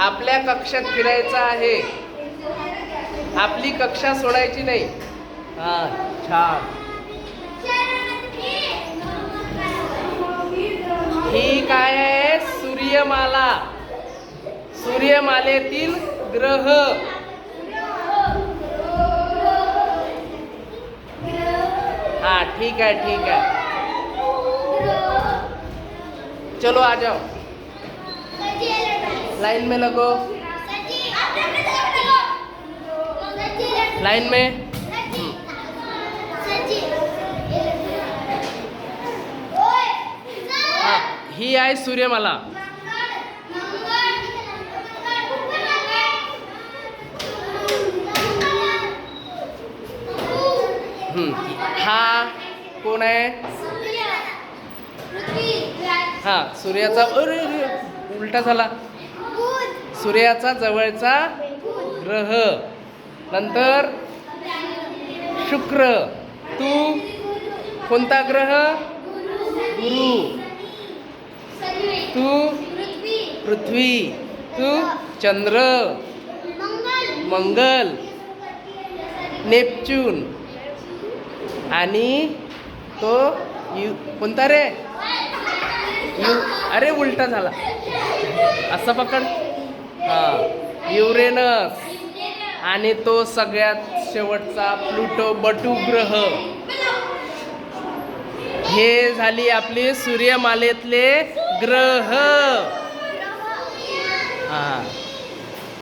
आपल्या कक्षात फिरायचं आहे. आपली कक्षा सोडायची नाही. हा छान. ही काय आहे? सूर्यमाला. सूर्यमालेतील ग्रह. हा ठीक आहे ठीक आहे. चलो आ जाओ. लाइन में लगो। लाइन में। हा ही आहे सूर्यमाला. हा कोण आहे हा सूर्याचा उलटा झाला। सूर्याचा जवळचा ग्रह. नंतर शुक्र. तू कोणता ग्रह? गुरु. तू पृथ्वी. तू चंद्र. मंगल. नेपच्यून. आणि तो यु कोणता रे? यु अरे उलटा झाला. असं पकड. हां. युरेनस. आणि तो सगळ्यात शेवटचा प्लुटो बटू ग्रह हे झाली आपली सूर्यमालेतले ग्रह.